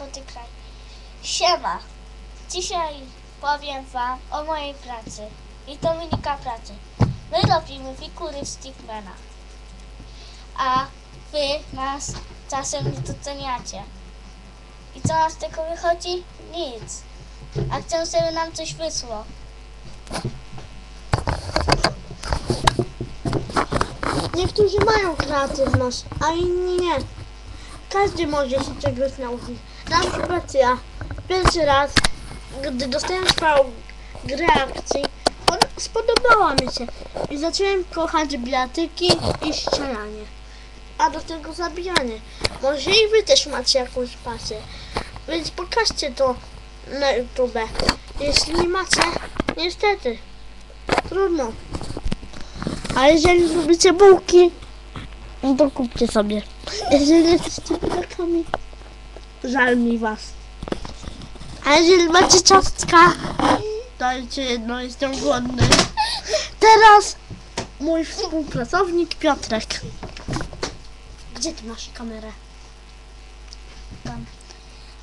spotykaj. Siema. Dzisiaj powiem wam o mojej pracy. I to wynika pracy. My robimy figury Stickmana. A wy nas czasem nie doceniacie. I co nam z tego wychodzi? Nic. A chcę, żeby nam coś wysłał. Niektórzy mają kreatywność, a inni nie. Każdy może się czegoś nauczyć. Na przykład ja pierwszy raz, gdy dostałem swoją grę akcji, spodobała mi się i zacząłem kochać biatyki i strzelanie. A do tego zabijanie. Może i wy też macie jakąś pasję. Więc pokażcie to na YouTube. Jeśli nie macie, niestety, trudno. A jeżeli lubicie bułki, no to kupcie sobie. Jeżeli jesteście pedakami, żal mi was. A jeżeli macie ciastka, dajcie jedno, jestem głodny. Teraz mój współpracownik Piotrek. Gdzie ty masz kamerę?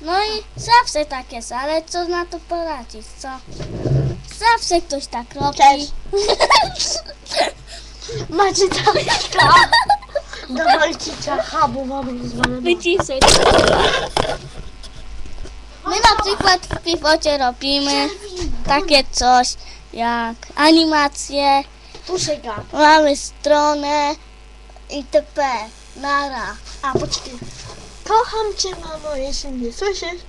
No i zawsze tak jest, ale co na to poradzić, co? Zawsze ktoś tak robi. Cześć. Macie ciastka? Dawajcie ciacha, bo mamy rozwalone. Wyciszyć. My na przykład w piwocie robimy takie coś jak animacje, Puszek mamy stronę itp. Nara. A poczekaj. Kocham cię, mamo, jeśli mnie słyszysz.